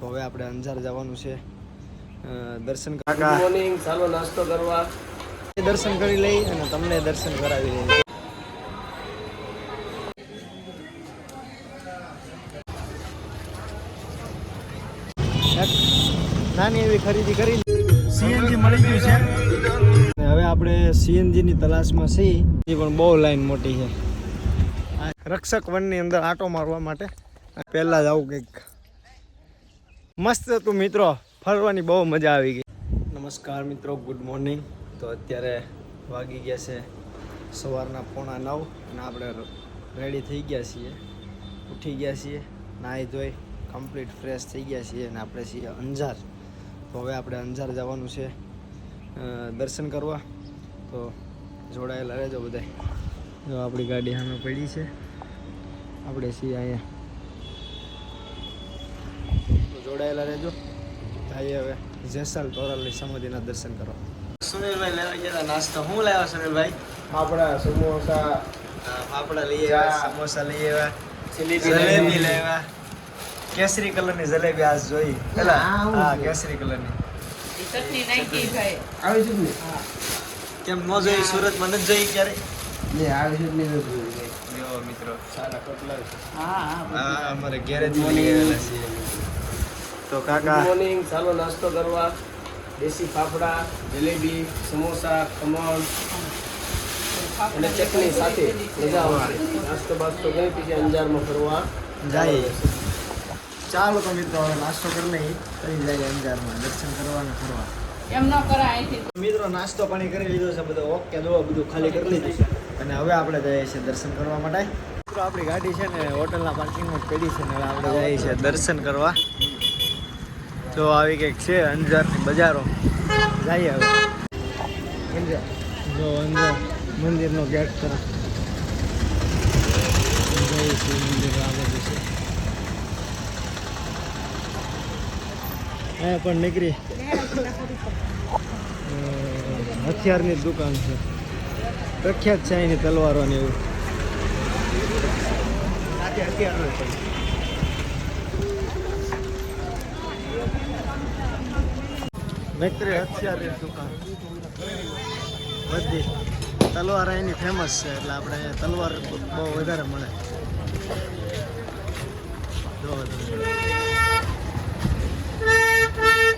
તો હવે આપણે અંજાર જવાનું છે. દર્શન કાકા મોર્નિંગ ચાલો નાસ્તો કરવા. દર્શન કરી લઈ અને તમને દર્શન કરાવી લઈએ નાની એવી ખરીદી કરી. સીએનજી મળી ગયું છે. હવે આપણે સીએનજી ની તલાશમાં છીએ. એ પણ બહુ લાઈન મોટી છે. રક્ષક રક્ષક વનની અંદર આટો મારવા માટે. પહેલા જ આવું કંઈક. મસ્ત હતું મિત્રો. ફરવાની બહુ મજા આવી ગઈ. નમસ્કાર મિત્રો ગુડ મોર્નિંગ તો અત્યારે વાગી ગયા છે સવારના પોણા નવ અને આપણે રેડી થઈ ગયા છીએ. ઉઠી ગયા છીએ, નાહી ધોઈ કમ્પ્લીટ ફ્રેશ થઈ ગયા છીએ અને આપણે છીએ અંજાર. તો હવે આપણે અંજાર જવાનું છે દર્શન કરવા. તો જોડાયેલા રહેજો બધા જો આપણી ગાડી સામે પડી છે, આપણે છીએ અહીંયા જોડાયેલા રહેજો. જઈએ હવે જેસલ તોરલની સમાધિના દર્શન કરવા. સુનિલભાઈ લેવા ગયા નાસ્તો. હું લાવ્યા સુનિલભાઈ? ફાફડા સમોસા. ફાફડા લઈ. આવ્યા. સમોસા લઈ આવ્યા. જલેબી લઈ આવ્યા. કેસરી કલરની જલેબી આજ જોઈ. પેલા હું હા કેસરી કલરની. ચટણી નાખી ભાઈ. આવી ને? કેમ ન જોઈ? સુરતમાં નથી જોઈ ક્યારે? લે આવી ને નથી જોઈ. મિત્રો સારા કટલા હા હા અમારે ગેરેજથી મળી ગયેલા છીએ. તો કાકા. મોર્નિંગ ચાલો નાસ્તો કરવા. દેશી ફાફડા જલેબી સમોસા ખમણ અને ચટણી સાથે મજા આવશે. નાસ્તો બાસ્તો કરી પછી અંજારમાં ફરવા. જાય. ચાલો તો મિત્રો હવે નાસ્તો કરી લઈ કરી જાય અંજારમાં. દર્શન કરવાના ફરવા. એમ ન કરાય મિત્રો નાસ્તો પાણી કરી લીધો છે બધો ઓકે દો બધું ખાલી કરી લીધું છે. અને હવે આપણે જઈએ છીએ દર્શન કરવા માટે. મિત્રો આપણી ગાડી છે ને હોટલના પાર્કિંગમાં જ પડી છે ને હવે આપણે જઈએ છીએ દર્શન કરવા. જો આવી કંઈક છે અંજારની બજારો. જઈએ હવે. અંજાર. જો અંજાર મંદિરનો ગેટ તરફ. અહીંયા પણ નીકળી. હથિયારની દુકાન છે. પ્રખ્યાત છે અહીંની તલવારો ને એવું. મિત્રી હથિયારની દુકાન. બધી. તલવાર અહીંની ફેમસ છે, એટલે આપણે તલવાર બહુ વધારે મળે.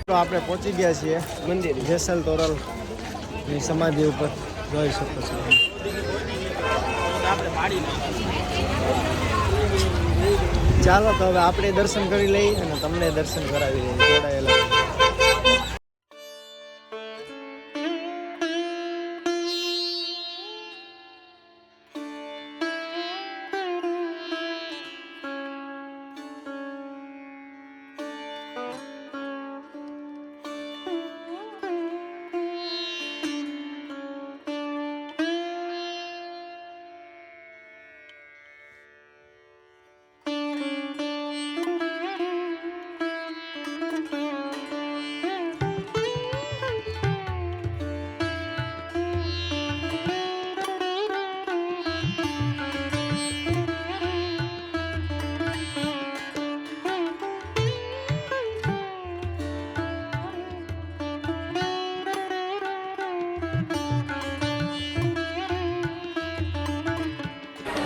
તો આપણે પહોંચી ગયા છીએ મંદિર. જેસલ તોરલની સમાધિ ઉપર. જોઈ શકો છો ચાલો તો હવે આપણે દર્શન કરી લઈએ અને તમને દર્શન કરાવી લઈએ. જોડાયેલા.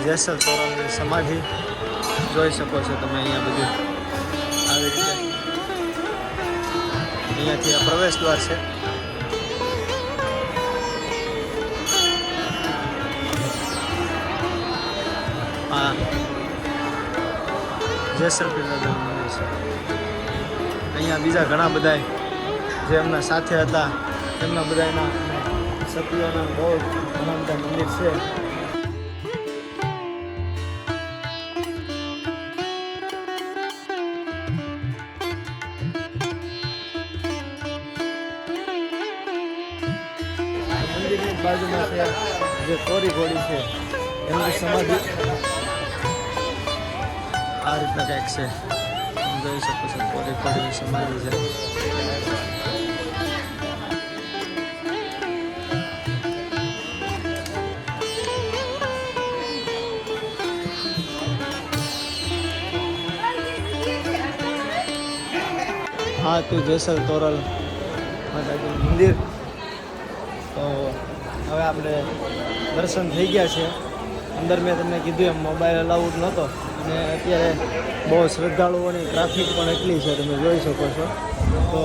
જેસલ તોરણની સમાધિ જોઈ શકો છો તમે અહીંયા બધું. આવી રીતે અહીંયાથી આ પ્રવેશ દ્વાર છે. આ જેસલ દાદાનું મંદિર છે. અહીંયા બીજા ઘણા બધા જે એમના સાથે હતા, એમના બધાના સભ્યોના બહુ ઘણા બધા મંદિર છે. બાજુમાં છે, જે કોરી ઘોડી છે, એમની સમાધિ. આ રીતના કંઈક છે. જોઈ શકો છો, કોરી ઘોડીની સમાધિ છે. હા, તું જેસલ તોરલ માતાજી મંદિર. તો હવે આપણે દર્શન થઈ ગયા છે. અંદર મેં તમને કીધું એમ મોબાઈલ અલાઉડ નહોતો. અને અત્યારે બહુ શ્રદ્ધાળુઓની ટ્રાફિક પણ એટલી છે, તમે જોઈ શકો છો. તો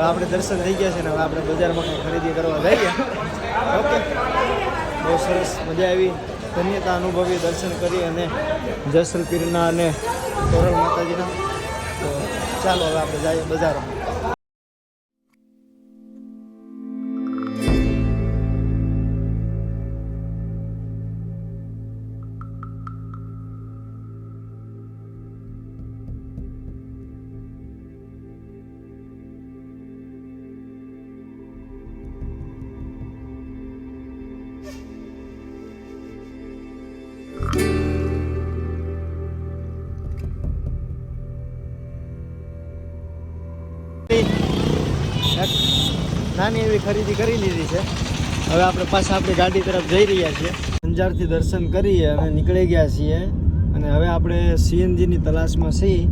આપણે દર્શન થઈ ગયા છે ને, હવે આપણે બજારમાં કંઈ ખરીદી કરવા જઈએ. ઓકે. બહુ સરસ મજા આવી. ધન્યતા અનુભવી દર્શન કરી અને જસલ પીરના અને તોરલ માતાજીના. તો ચાલો હવે આપણે જઈએ બજારમાં. નાની એવી ખરીદી કરી લીધી છે. હવે આપણે પાછા આપણી ગાડી તરફ જઈ રહ્યા છીએ. અંજારથી દર્શન કરીએ અને નીકળી ગયા છીએ. અને હવે આપણે સીએનજીની તલાશમાં છીએ.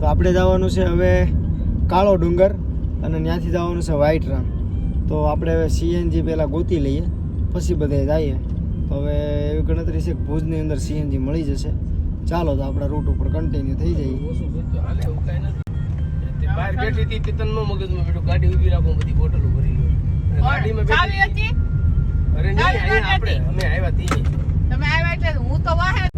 તો આપણે જવાનું છે હવે કાળો ડુંગર અને ત્યાંથી જવાનું છે વ્હાઈટ રામ. તો આપણે હવે સીએનજી પહેલાં ગોતી લઈએ, પછી બધે જઈએ. તો હવે એવી ગણતરી છે કે ભુજની અંદર સીએનજી મળી જશે. ચાલો તો આપણા રૂટ ઉપર કન્ટિન્યુ થઈ જઈએ. બહાર બેઠી હતી તે મગજ મગજમાં બેઠો ગાડી ઊભી રાખો બધી બોટલો ભરી લો. ગાડીમાં બેઠી હતી? અરે નહીં. આપણે અમે આવ્યા તી તમે આવ્યા એટલે હું તો વાહે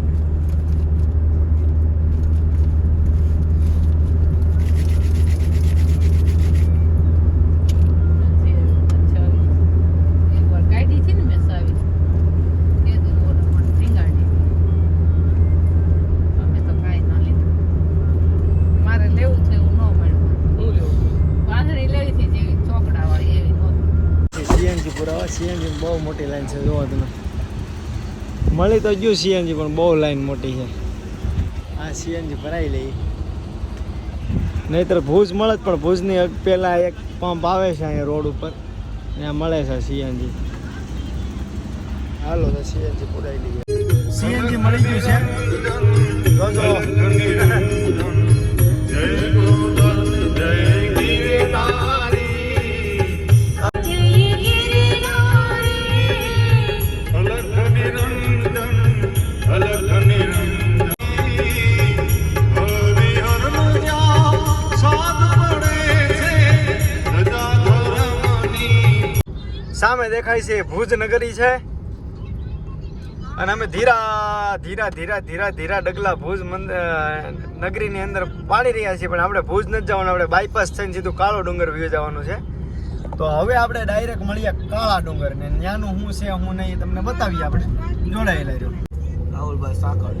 એકવાર કાઢી હતી ને મેં સાવી તે તો ઓલા મને ટીંગાડી અમે તો કાંઈ ન લીધું મારે લેવું છે એવું ન મળ્યું હું લેવું વાંદળી લેવી હતી જેવી ચોકડા વાળી એવી નહોતી સીએનજી પુરાવા સીએનજી બહુ મોટી લાઈન છે જોવા તમે મળી તો ગયું સીએનજી પણ બહુ લાઈન મોટી છે. આ સીએનજી ભરાઈ લઈ. નહીતર ભુજ મળે જ પણ ભુજની પહેલાં એક પંપ આવે છે અહીંયા રોડ ઉપર. ત્યાં મળે છે સીએનજી. હાલો તો સીએનજી પુરાઈ લઈએ. સીએનજી મળી ગયું છે. દેખાય છે ભુજ નગરી છે. અને અમે ધીરા ધીરા ધીરા ધીરા ધીરા ડગલા ભુજ નગરીની અંદર પાડી રહ્યા છીએ, પણ આપણે ભુજ નથી જવાનું, આપણે બાયપાસ થઈને સીધું કાળો ડુંગર વ્યૂ જવાનું છે. તો હવે આપણે ડાયરેક્ટ મળીએ કાળા ડુંગર ને ત્યાંનું શું છે, હું નહીં તમને બતાવીએ આપણે. જોડાયેલા રહ્યો રાહુલભાઈ, સાકળ.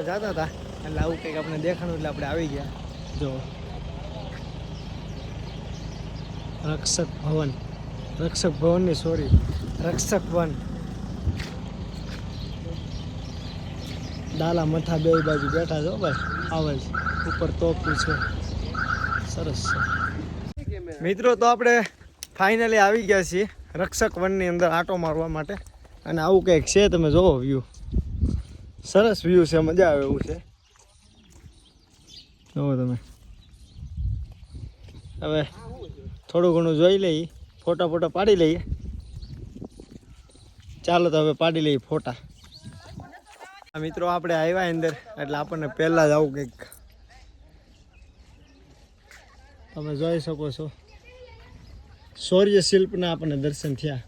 આપણે જતા હતા. એટલે આવું કંઈક આપણે દેખાણું એટલે આપણે આવી ગયા. જો. રક્ષક ભવન. રક્ષક ભવનની સોરી રક્ષક વન ડાલા મથા બે બાજુ બેઠા છો ભાઈ. આવે છે. ઉપર તોપું છે. સરસ છે. મિત્રો, તો આપણે ફાઇનલી આવી ગયા છીએ રક્ષક વનની અંદર આટો મારવા માટે. અને આવું કંઈક છે, તમે જોવો વ્યૂ સરસ વ્યૂ છે મજા આવે એવું છે. જુઓ તમે. હવે થોડું ઘણું જોઈ લઈએ ફોટા ફોટા પાડી લઈએ. ચાલો તો હવે પાડી લઈએ ફોટા. મિત્રો આપણે આવ્યા અંદર એટલે આપણને પહેલાં જ આવું કંઈક. તમે જોઈ શકો છો. સૌર્ય શિલ્પના આપણને દર્શન થયા.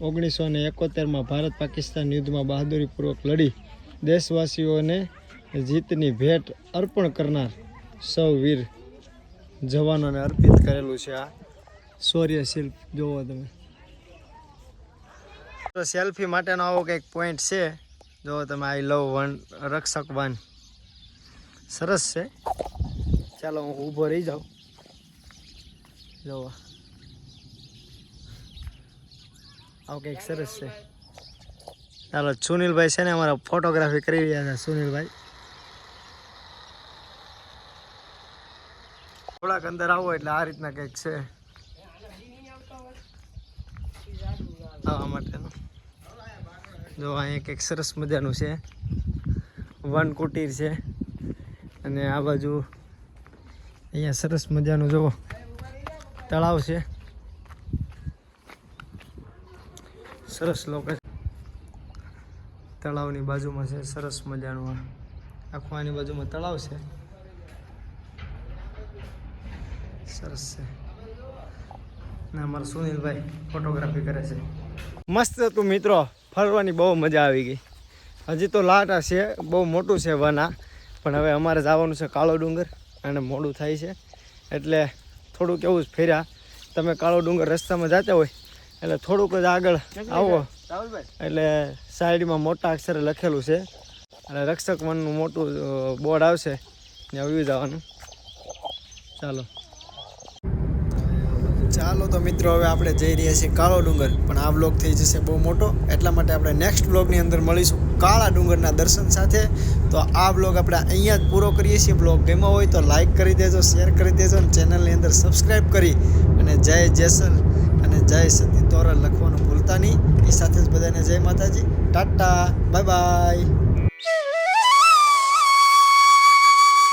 ઓગણીસો ને એકોતેરમાં ભારત પાકિસ્તાન યુદ્ધમાં બહાદુરીપૂર્વક લડી. દેશવાસીઓને જીતની ભેટ અર્પણ કરનાર સૌ વીર જવાનોને અર્પિત કરેલું છે આ શૌર્ય શિલ્પ. જોવો તમે. તો સેલ્ફી માટેનો આવો કંઈક પોઈન્ટ છે. જો તમે આઈ લવ વન રક્ષક વન સરસ છે. ચાલો, હું ઊભો રહી જાઉં. જોવા આવું કંઈક સરસ છે. ચાલો, સુનિલભાઈ છે ને અમારા ફોટોગ્રાફી કરી રહ્યા છે, સુનિલભાઈ. થોડાક અંદર આવો એટલે આ રીતના કંઈક છે. આવવા માટેનું. જો, અહીંયા કંઈક સરસ મજાનું છે. વન કુટીર છે. અને આ બાજુ અહીંયા સરસ મજાનું જુઓ તળાવ છે. સરસ લોકેશન તળાવની બાજુમાં છે, સરસ મજાનું આખવાની બાજુમાં તળાવ છે. સરસ છે. ને અમારા સુનિલભાઈ ફોટોગ્રાફી કરે છે. મસ્ત હતું મિત્રો, ફરવાની બહુ મજા આવી ગઈ. હજી તો લાટા છે, બહુ મોટું છે વના, પણ હવે અમારે જવાનું છે કાળો ડુંગર, અને મોડું થાય છે. એટલે થોડુંક એવું જ ફેર્યા. તમે કાળો ડુંગર રસ્તામાં જતા હોય એટલે થોડુંક જ આગળ આવો. એટલે સાઈડમાં મોટા અક્ષરે લખેલું છે. અને રક્ષક વનનું મોટું બોર્ડ આવશે. ત્યાં આવ્યું જવાનું. ચાલો. ચાલો તો મિત્રો હવે આપણે જઈ રહ્યા છીએ કાળો ડુંગર. પણ આ બ્લોગ થઈ જશે બહુ મોટો. એટલા માટે આપણે નેક્સ્ટ બ્લોગની અંદર મળીશું કાળા ડુંગરના દર્શન સાથે. તો આ બ્લોગ આપણે અહીંયા જ પૂરો કરીએ છીએ. બ્લોગ ગમ્યો હોય તો લાઈક કરી દેજો શેર કરી દેજો અને ચેનલની અંદર સબસ્ક્રાઈબ કરી. અને જય જેસલ અને જય સતી. તોરલ લખવાનું ભૂલતા નહીં. એ સાથે જ બધાને જય માતાજી. ટાટા. Bye bye.